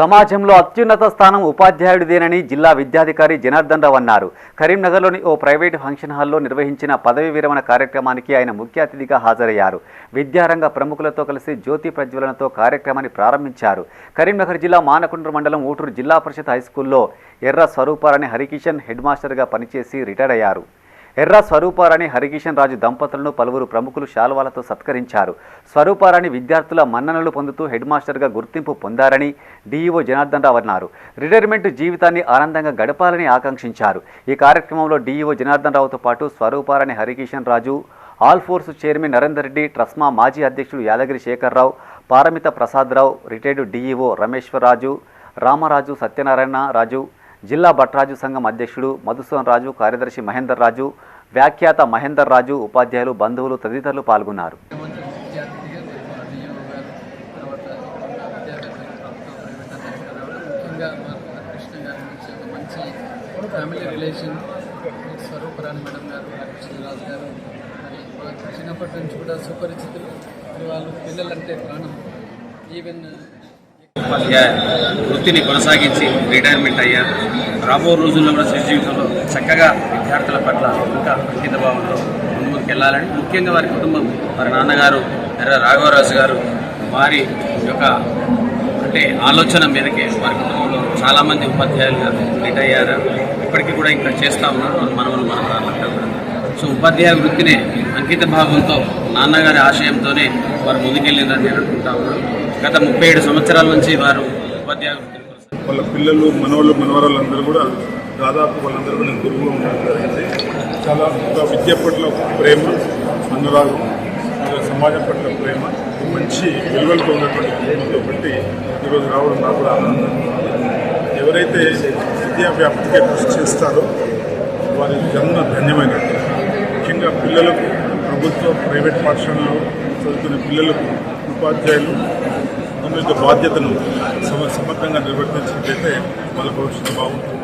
సమాజంలో అత్యున్నత స్థానం ఉపాధ్యాయుడిదేనని జిల్లా విద్యాధికారి జనార్దన్ రావు అన్నారు. కరీంనగర్లోని ఓ ప్రైవేటు ఫంక్షన్ హాల్లో నిర్వహించిన పదవి విరమణ కార్యక్రమానికి ఆయన ముఖ్య అతిథిగా హాజరయ్యారు. విద్యారంగ ప్రముఖులతో కలిసి జ్యోతి ప్రజ్వలనతో కార్యక్రమాన్ని ప్రారంభించారు. కరీంనగర్ జిల్లా మానకుండ్ర మండలం ఊటూరు జిల్లా పరిషత్ హైస్కూల్లో ఎర్ర స్వరూపారాణి హరికిషన్ హెడ్ మాస్టర్గా పనిచేసి రిటైర్ అయ్యారు. ఎర్ర స్వరూపారాణి హరికిషన్ రాజు దంపతులను పలువురు ప్రముఖులు శాలువాలతో సత్కరించారు. స్వరూపారాణి విద్యార్థుల మన్ననలు పొందుతూ హెడ్ మాస్టర్గా గుర్తింపు పొందారని డీఈఓ జనార్దన్ రావు అన్నారు. రిటైర్మెంట్ జీవితాన్ని ఆనందంగా గడపాలని ఆకాంక్షించారు. ఈ కార్యక్రమంలో డీఈఓ జనార్దన్ రావుతో పాటు Swarooparani Harikishan Raju all force chairman Narender Reddy TRSMA మాజీ అధ్యక్షుడు యాదగిరి శేఖర్రావు పారమిత ప్రసాదరావు రిటైర్డ్ డీఈఓ రమేశ్వరరాజు రామరాజు సత్యనారాయణ రాజు జిల్లా భట్రాజు సంఘం అధ్యక్షుడు మధుసూన్ రాజు కార్యదర్శి మహేందర్ రాజు వ్యాఖ్యాత మహేందర్ రాజు ఉపాధ్యాయులు బంధువులు తదితరులు పాల్గొన్నారు. ఫ్యామిలీ రిలేషన్ స్వరూపరాణి మేడం గారు కృష్ణరాజు గారు చిన్నప్పటి నుంచి కూడా సుపరిచితులు వాళ్ళు పిల్లలంటే ప్రాణం. ఈవెన్ ఉపాధ్యాయ వృత్తిని కొనసాగించి రిటైర్మెంట్ అయ్యారు. రాబో రోజుల్లో కూడా శ్రీ జీవితంలో చక్కగా విద్యార్థుల పట్ల ఇంకా అంకిత భావంతో ముందుకు వెళ్ళాలని ముఖ్యంగా వారి కుటుంబం వారి నాన్నగారు ఎర్ర రాఘవరాజు గారు వారి యొక్క అంటే ఆలోచన మేరకే వారి కుటుంబంలో చాలామంది ఉపాధ్యాయులుగా రిటైర్ అయ్యారు. ఇప్పటికీ కూడా ఇంకా చేస్తూ ఉన్నారు. మన మనవలు మన. సో ఉపాధ్యాయ వృత్తిని అంకిత భావంతో నాన్నగారి ఆశయంతోనే వారు ముందుకెళ్ళిందని నేను అనుకుంటా ఉన్నాను. గత ముప్పై ఏడు సంవత్సరాల నుంచి వారు ఉపాధ్యాయులు వాళ్ళ పిల్లలు మనవాళ్ళు మనవరాళ్ళందరూ కూడా దాదాపు వాళ్ళందరూ కూడా గురువులు ఉండడం జరిగింది. చాలా విద్య పట్ల ప్రేమ అనురాగం సమాజం పట్ల ప్రేమ మంచి విలువలతో ఉన్నటువంటి కుటుంబంతో బట్టి ఈరోజు రావడం నాకు కూడా ఆనందం ఎవరైతే విద్యా వ్యాప్తికి కృషి చేస్తారో వారి జన్మ ధన్యమైనట్టు. ముఖ్యంగా పిల్లలకు ప్రభుత్వ ప్రైవేట్ పాఠశాలలో పిల్లలకు ఉపాధ్యాయులు తమ యొక్క బాధ్యతను సమ సమర్థంగా నిర్వర్తించినట్లయితే వాళ్ళ భవిష్యత్తు బాగుంటుంది.